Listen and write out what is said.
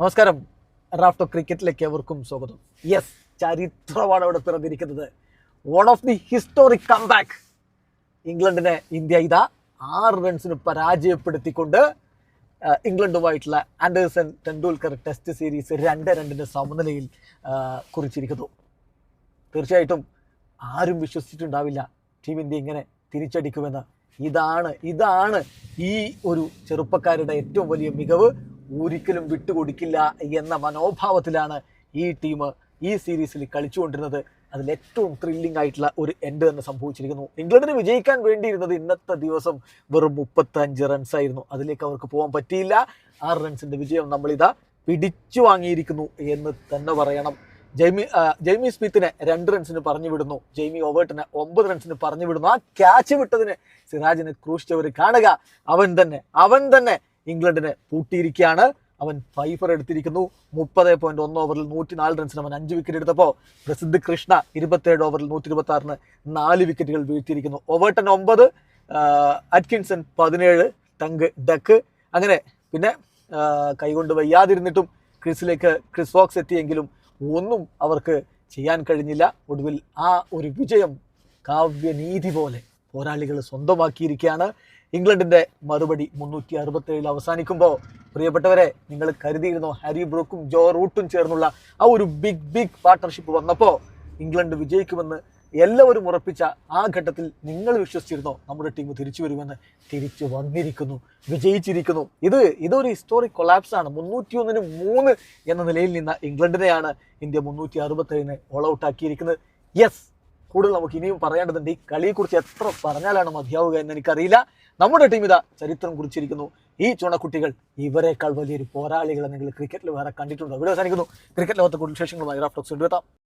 നമസ്കാരം. റാഫ്റ്റോ ക്രിക്കറ്റിലേക്ക് എവർക്കും സ്വാഗതം. യെസ് ചരിത്രമാണ് അവിടെ പിറന്നിരിക്കുന്നത് one of the historic comeback ഇംഗ്ലണ്ടിനെ ഇന്ത്യ ഇതാ ആറ് റൺസിന് പരാജയപ്പെടുത്തിക്കൊണ്ട് ഇംഗ്ലണ്ടുമായിട്ടുള്ള ആൻഡേഴ്സൺ ടെണ്ടുൽക്കർ ടെസ്റ്റ് സീരീസ് രണ്ട് രണ്ടിന്റെ സമനിലയിൽ കുറിച്ചിരിക്കുന്നു. തീർച്ചയായിട്ടും ആരും വിശ്വസിച്ചിട്ടുണ്ടാവില്ല ടീം ഇന്ത്യ ഇങ്ങനെ തിരിച്ചടിക്കുമെന്ന്. ഇതാണ് ഇതാണ് ഈ ഒരു ചെറുപ്പക്കാരുടെ ഏറ്റവും വലിയ മികവ്. ഒരിക്കലും വിട്ടുകൊടുക്കില്ല എന്ന മനോഭാവത്തിലാണ് ഈ ടീം ഈ സീരീസിൽ കളിച്ചുകൊണ്ടിരുന്നത്. അതിൽ ഏറ്റവും ത്രില്ലിംഗ് ആയിട്ടുള്ള ഒരു എൻഡ് തന്നെ സംഭവിച്ചിരിക്കുന്നു. ഇംഗ്ലണ്ടിന് വിജയിക്കാൻ വേണ്ടിയിരുന്നത് ഇന്നത്തെ ദിവസം വെറും മുപ്പത്തഞ്ച് റൺസ് ആയിരുന്നു. അതിലേക്ക് അവർക്ക് പോകാൻ പറ്റിയില്ല. ആറ് റൺസിന്റെ വിജയം നമ്മളിതാ പിടിച്ചു വാങ്ങിയിരിക്കുന്നു എന്ന് തന്നെ പറയണം. ജെയ്മി ജെയ്മി സ്മിത്തിനെ രണ്ട് റൺസിന് പറഞ്ഞു വിടുന്നു. ജെയ്മി ഓവേർട്ടിനെ ഒമ്പത് റൺസിന് പറഞ്ഞു വിടുന്നു. ആ ക്യാച്ച് വിട്ടതിന് സിറാജിനെ ക്രൂശിച്ചവർ കാണുക. അവൻ തന്നെ അവൻ തന്നെ ഇംഗ്ലണ്ടിനെ പൂട്ടിയിരിക്കുകയാണ്. അവൻ ഫൈഫർ എടുത്തിരിക്കുന്നു. മുപ്പത് പോയിന്റ് ഒന്ന് ഓവറിൽ നൂറ്റി നാല് റൺസിന് അവൻ അഞ്ച് വിക്കറ്റ് എടുത്തപ്പോൾ പ്രസിദ്ധ് കൃഷ്ണ ഇരുപത്തേഴ് ഓവറിൽ നൂറ്റി ഇരുപത്തി ആറിന് നാല് വിക്കറ്റുകൾ വീഴ്ത്തിയിരിക്കുന്നു. ഓവർട്ടൺ ഒമ്പത് അറ്റ്കിൻസൺ പതിനേഴ് ടങ്ക് ഡക്ക്. അങ്ങനെ പിന്നെ കൈകൊണ്ട് വയ്യാതിരുന്നിട്ടും ക്രിസിലേക്ക് ക്രിസ് വോക്സ് എത്തിയെങ്കിലും ഒന്നും അവർക്ക് ചെയ്യാൻ കഴിഞ്ഞില്ല. ഒടുവിൽ ആ ഒരു വിജയം കാവ്യനീതി പോലെ പോരാളികൾ സ്വന്തമാക്കിയിരിക്കുകയാണ്. ഇംഗ്ലണ്ടിന്റെ മറുപടി മുന്നൂറ്റി അറുപത്തി ഏഴിൽ അവസാനിക്കുമ്പോൾ പ്രിയപ്പെട്ടവരെ നിങ്ങൾ കരുതിയിരുന്നു ഹാരി ബ്രൂക്കും ജോ റൂട്ടും ചേർന്നുള്ള ആ ഒരു ബിഗ് ബിഗ് പാർട്ണർഷിപ്പ് വന്നപ്പോൾ ഇംഗ്ലണ്ട് വിജയിക്കുമെന്ന് എല്ലാവരും ഉറപ്പിച്ച ആ ഘട്ടത്തിൽ നിങ്ങൾ വിശ്വസിച്ചിരുന്നോ നമ്മുടെ ടീം തിരിച്ചു വരുമെന്ന്? തിരിച്ചു വന്നിരിക്കുന്നു വിജയിച്ചിരിക്കുന്നു. ഇത് ഇതൊരു ഹിസ്റ്റോറിക് കൊളാപ്സ് ആണ്. മുന്നൂറ്റി ഒന്നിന് മൂന്ന് എന്ന നിലയിൽ നിന്ന ഇംഗ്ലണ്ടിനെയാണ് ഇന്ത്യ മുന്നൂറ്റി അറുപത്തേഴിന് ഓൾ ഔട്ട് ആക്കിയിരിക്കുന്നത്. യെസ് കൂടുതൽ നമുക്ക് ഇനിയും പറയേണ്ടതുണ്ട് ഈ കളിയെക്കുറിച്ച് എത്ര പറഞ്ഞാലാണ് മതിയാവുക എന്ന് എനിക്കറിയില്ല നമ്മുടെ ടീം ഇതാ ചരിത്രം കുറിച്ചിരിക്കുന്നു. ഈ ചുണക്കുട്ടികൾ ഇവരെക്കാൾ വലിയൊരു പോരാളികളെ നിങ്ങൾ ക്രിക്കറ്റിൽ വേറെ കണ്ടിട്ടുണ്ടോ? ഇവിടെ അവസാനിക്കുന്നു. ക്രിക്കറ്റ് ലോകത്തെ കൂടുതൽ വിശേഷങ്ങളുമായി റാഫ്റ്റോക്സ് എടുത്താം